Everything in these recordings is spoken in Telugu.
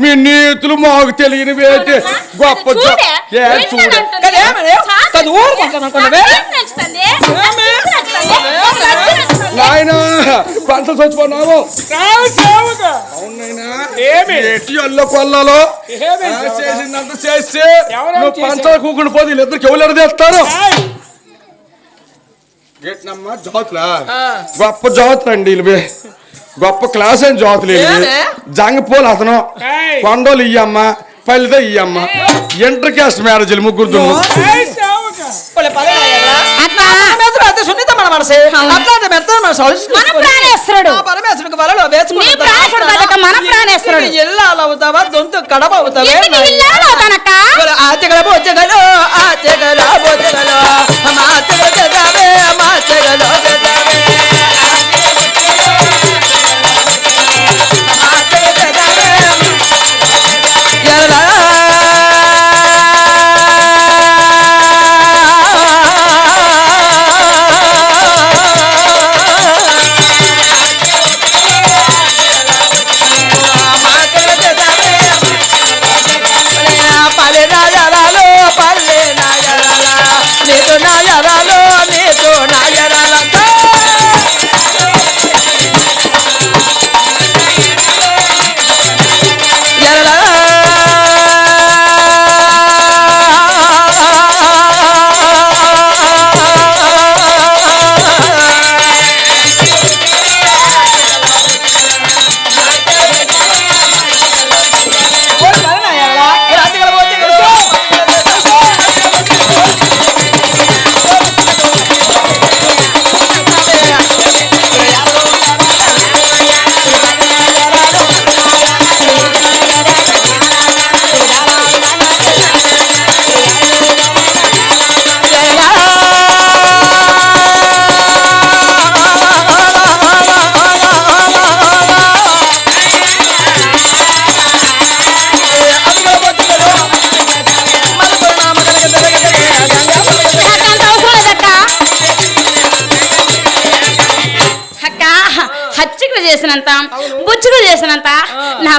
మీ నీతులు మాకు తెలియని వేటి. గొప్ప నాయన పంటలు చచ్చిపోయినావు కొల్లలో? చేస్తే నువ్వు పంటలు కూకుండా పోతే వీళ్ళిద్దరికి ఎవరు గొప్ప జాతులండి వీళ్ళు. గొప్ప క్లాస్ అని జోతులేదు జంగపూలు అతను. కొండలు ఇయ్యమ్మ పల్లెతో ఇయ్యమ్మ. ఇంటర్ క్యాస్ట్ మ్యారేజ్లు ముగ్గురు ఇల్లాలవుతావా దొంతు కడబవుతావా ఆచగడబు వచ్చగడు ఆచగడబు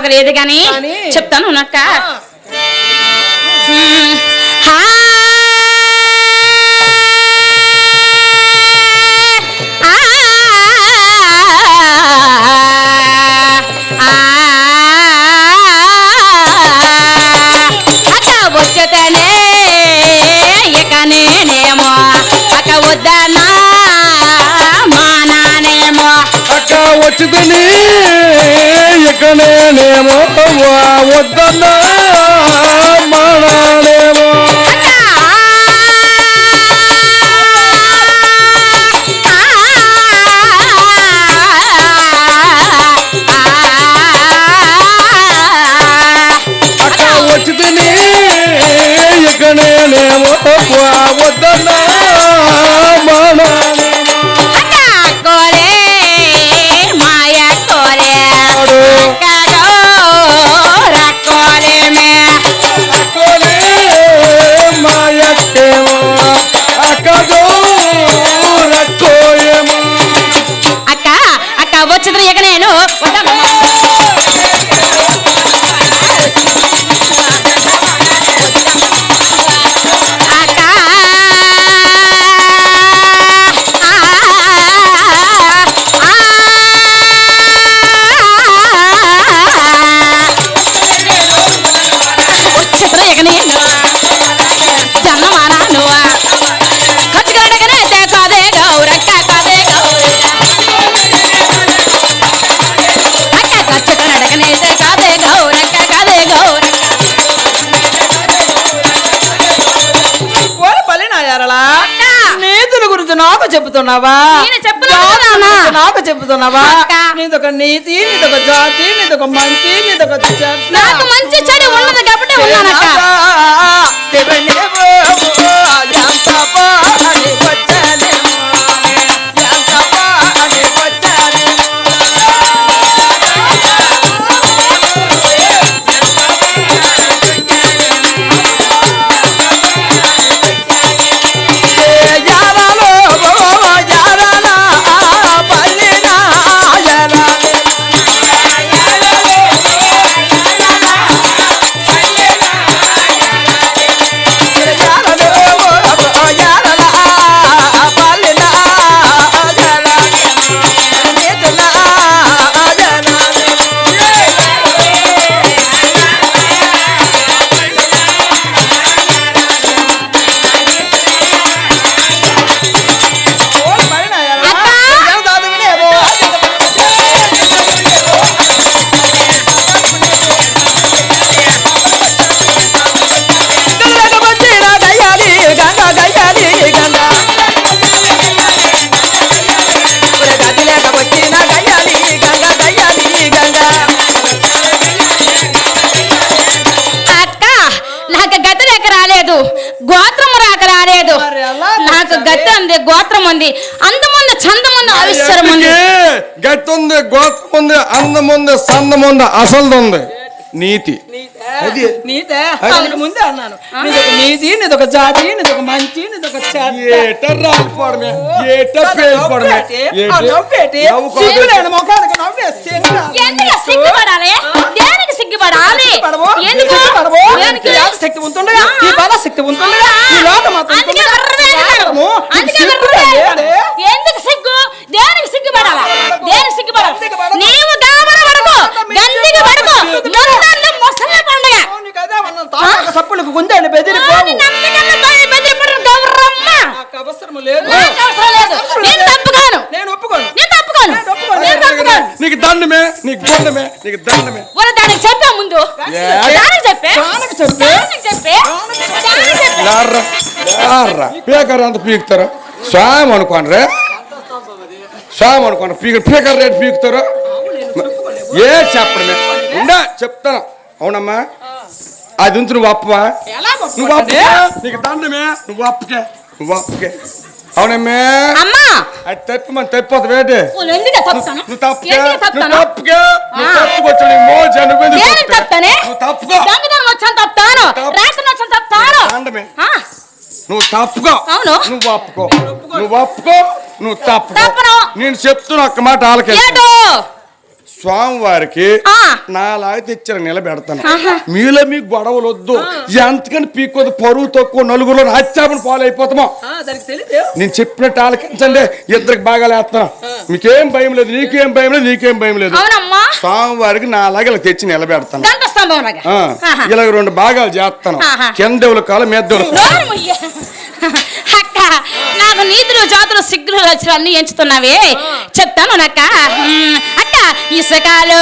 నాకు లేదు కానీ చెప్తాను ఉన్నక్క వచ్చుదని లేక నేనేమో వద్దన్నా. చెబుతున్నావా? నాకు చెబుతున్నావా? నీదొక నీతి నీదొక జాతి నీదొక మంచి నీదొక నాకు మంచి చెడు ఉన్నది కాబట్టి ఉంది అందముంది చందముంది ఆవిష్కరం ఉంది ఎట్టుకి గట్టి ఉంది గోత్రం ఉంది అందం ఉంది సందం ఉంది అసలు ఉంది నీతి. నీతే ముందే అన్నాను. నీదొక నీతి నీదొక జాతి నీదొక మంచి నీదొక సిగ్గుపడాలి? దేనికి సిగ్గుపడాలి? ఎందుకు? శక్తి ఉంటుండగా. ఈ బల నీకు దండమే నీకు దండమే. ఒరే దానికి చెప్పా ముందు? దానికి చెప్పే. దానికి చెప్పే? దానికి చెప్పే. లార్రా లార్రా. పీకర్ అంత పీకుతారా? స్వామి అనుకోండి రే స్వామి అనుకోండి పీక పీకర్ రేట్ పీకుతారా? ఏ చెప్పడమే. ఉండా చెప్తాను. అవునమ్మా. అది ఉంచి నువ్వు అప్పవా? నువ్వు? అప్పకే. నీకు దండమే. నువ్వు అప్పకే. నువ్వు అప్పకే. అవునమ్మే. అమ్మా! అది తప్పి మన తప్పిపోతుంది ఏంటి? నువ్వు తప్పుకే నువ్వు తప్పుకే నువ్వు. తప్పుకొచ్చు నీ మోజు నువ్వు? తప్పుతానే? నువ్వు తప్పుకో. దొంగతనం వచ్చాను తప్పుతాను. తప్పు. వచ్చాను తప్పుతాను. దండమే. ఆ, నువ్వు తప్పుకో. అవును. నువ్వు ఒప్పుకో. నువ్వు ఒప్పుకో నువ్వు తప్పను. నేను చెప్తున్నా ఒక్క మాట ఆలకే స్వామివారికి. నాలాగా తెచ్చిన నిలబెడతాను. మీలో మీకు గొడవలు వద్దు ఎంతకని పీక్కోదు పరువు తక్కువ నలుగురు హత్యాపని పాలు అయిపోతామో ఆ, దానికి తెలియదు. నేను చెప్పినట్టు ఆలకించండి ఇద్దరికి బాగా లేస్తాను. మీకేం భయం లేదు నీకేం భయం లేదు నీకేం భయం లేదు. స్వామివారికి నాలాగా ఇలా తెచ్చి నిలబెడతాను. ఇలాగ రెండు భాగాలు చేస్తాను. కిందెవుల కాలం మెద్దెవుల. అక్క నాకు నీతులు జాతులు సిగ్గులు లక్షలు అన్ని ఎంచుతున్నావే చెప్తాను నక్క అక్క ఇసుకాలు.